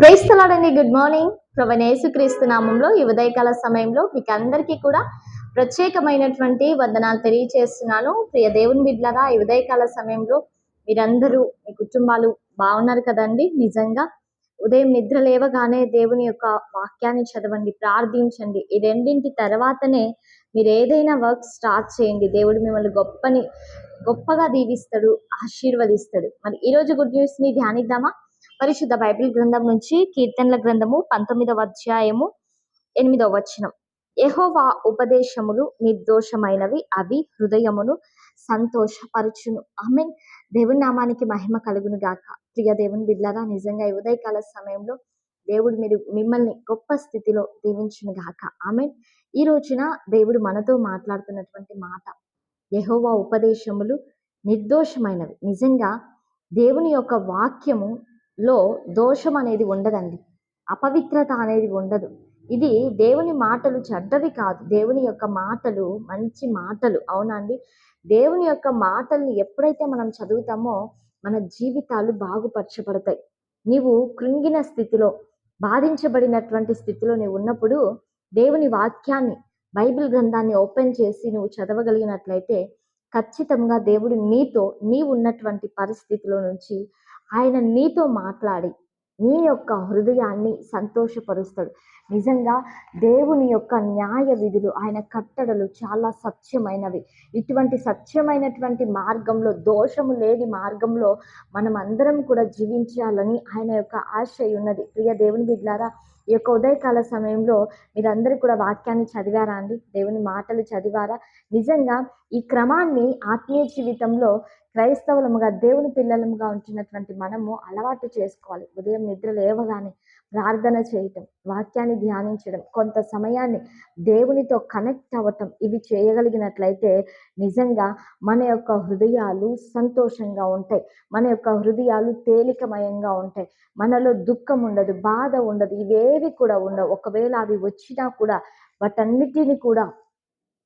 ప్రేస్తలాడండి good morning ప్రభనేసు క్రీస్తు నామంలో ఈ ఉదయకాల సమయంలో మీకు అందరికీ కూడా ప్రత్యేకమైనటువంటి వందనాలు తెలియచేస్తున్నాను. ప్రియ దేవుని బిడ్డలగా ఈ ఉదయకాల సమయంలో మీరందరూ మీ కుటుంబాలు బాగున్నారు కదండి? నిజంగా ఉదయం నిద్ర లేవగానే దేవుని యొక్క వాక్యాన్ని చదవండి ప్రార్థించండి. ఈ రెండింటి తర్వాతనే మీరు ఏదైనా వర్క్ స్టార్ట్ చేయండి. దేవుడు మిమ్మల్ని గొప్పని గొప్పగా దీవిస్తాడు ఆశీర్వదిస్తాడు. మరి ఈరోజు గుడ్ న్యూస్ని ధ్యానిద్దామా? పరిశుద్ధ బైబిల్ గ్రంథం నుంచి కీర్తనల గ్రంథము పంతొమ్మిదవ అధ్యాయము ఎనిమిదవ వచనం. యహోవా ఉపదేశములు నిర్దోషమైనవి అవి హృదయమును సంతోషపరచును. ఆమెన్. దేవుని నామానికి మహిమ కలుగును గాక. ప్రియ దేవుని బిడ్లారా నిజంగా ఈ ఉదయకాల సమయంలో దేవుడు మీరు మిమ్మల్ని గొప్ప స్థితిలో దీవించును గాక. ఆమెన్. ఈ రోజున దేవుడు మనతో మాట్లాడుతున్నటువంటి మాట యహోవా ఉపదేశములు నిర్దోషమైనవి. నిజంగా దేవుని యొక్క వాక్యము లో దోషం అనేది ఉండదండి. అపవిత్రత అనేది ఉండదు. ఇది దేవుని మాటలు చెడ్డవి కాదు. దేవుని యొక్క మాటలు మంచి మాటలు. అవునండి దేవుని యొక్క మాటల్ని ఎప్పుడైతే మనం చదువుతామో మన జీవితాలు బాగుపరచబడతాయి. నీవు కృంగిన స్థితిలో బాధించబడినటువంటి స్థితిలో నీవు ఉన్నప్పుడు దేవుని వాక్యాన్ని బైబిల్ గ్రంథాన్ని ఓపెన్ చేసి నువ్వు చదవగలిగినట్లయితే ఖచ్చితంగా దేవుడు నీతో నీవు ఉన్నటువంటి పరిస్థితిలో నుంచి ఆయన నీతో మాట్లాడి నీ యొక్క హృదయాన్ని సంతోషపరుస్తాడు. నిజంగా దేవుని యొక్క న్యాయ విధులు ఆయన కట్టడలు చాలా సత్యమైనవి. ఇటువంటి సత్యమైనటువంటి మార్గంలో దోషము లేని మార్గంలో మనం అందరం కూడా జీవించాలని ఆయన యొక్క ఆశ ఉన్నది ప్రియ దేవుని బిడ్లారా ఈ యొక్క ఉదయకాల సమయంలో మీరందరూ కూడా వాక్యాన్ని చదివారా అండి? దేవుని మాటలు చదివారా? నిజంగా ఈ క్రమాన్ని ఆత్మీయ జీవితంలో క్రైస్తవులముగా దేవుని పిల్లలముగా ఉంటున్నటువంటి మనము అలవాటు చేసుకోవాలి. ఉదయం నిద్ర లేవగానే ప్రార్థన చేయటం వాక్యాన్ని ధ్యానించడం కొంత సమయాన్ని దేవునితో కనెక్ట్ అవ్వటం ఇవి చేయగలిగినట్లయితే నిజంగా మన యొక్క హృదయాలు సంతోషంగా ఉంటాయి. మన యొక్క హృదయాలు తేలికమయంగా ఉంటాయి. మనలో దుఃఖం ఉండదు బాధ ఉండదు ఇవేవి కూడా ఉండవు. ఒకవేళ అవి వచ్చినా కూడా వాటన్నిటిని కూడా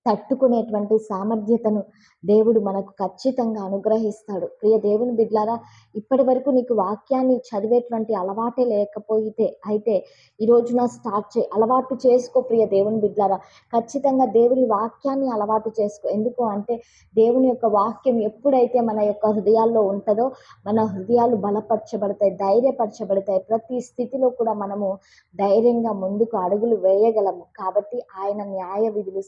తట్టుకునేటువంటి సామర్థ్యతను దేవుడు మనకు ఖచ్చితంగా అనుగ్రహిస్తాడు. ప్రియ దేవుని బిడ్లారా ఇప్పటి వరకు నీకు వాక్యాన్ని చదివేటువంటి అలవాటే లేకపోయితే అయితే ఈరోజు నా స్టార్ట్ చే అలవాటు చేసుకో ప్రియ దేవుని బిడ్లారా. ఖచ్చితంగా దేవుని వాక్యాన్ని అలవాటు చేసుకో. ఎందుకు అంటే దేవుని యొక్క వాక్యం ఎప్పుడైతే మన యొక్క హృదయాల్లో ఉంటుందో మన హృదయాలు బలపరచబడతాయి ధైర్యపరచబడతాయి. ప్రతి స్థితిలో కూడా మనము ధైర్యంగా ముందుకు అడుగులు వేయగలము. కాబట్టి ఆయన న్యాయ విధులు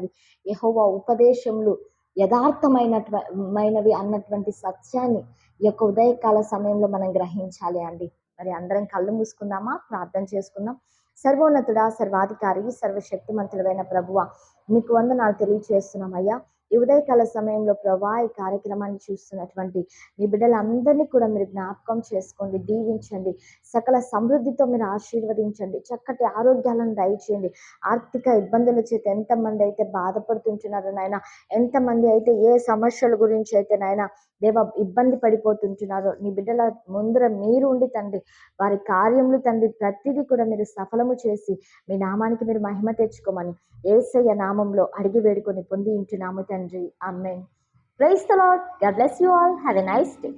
ఉన్నది యహోవా ఉపదేశములు యథార్థమైనటువంటివి అన్నటువంటి సత్యాన్ని ఈ యొక్క ఉదయకాల సమయంలో మనం గ్రహించాలి అండి. మరి అందరం కళ్ళు మూసుకుందామా? ప్రార్థన చేసుకుందాం. సర్వోన్నతుడా సర్వాధికారి సర్వశక్తిమంతుడైన ప్రభువ మీకు వందనాలు తెలియచేస్తున్నాం అయ్యా ఈ ఉదయకాల సమయంలో ప్రభా ఈ కార్యక్రమాన్ని చూస్తున్నటువంటి మీ బిడ్డలందరినీ కూడా మీరు జ్ఞాపకం చేసుకోండి దీవించండి. సకల సమృద్ధితో మీరు ఆశీర్వదించండి. చక్కటి ఆరోగ్యాలను దయచేయండి. ఆర్థిక ఇబ్బందుల చేత ఎంతమంది అయితే బాధపడుతుంటున్నారో నాయన ఎంతమంది అయితే ఏ సమస్యల గురించి అయితే నాయన దేవ ఇబ్బంది పడిపోతుంటున్నారో నీ బిడ్డల ముందర మీరు ఉండి తండ్రి వారి కార్యములు తండ్రి ప్రతిదీ కూడా మీరు సఫలము చేసి మీ నామానికి మీరు మహిమ తెచ్చుకోమని ఏసయ్య నామంలో అడిగి వేడుకొని పొంది ఇంటున్నాము తండ్రి. நன்றி amen praise the lord god bless you all have a nice day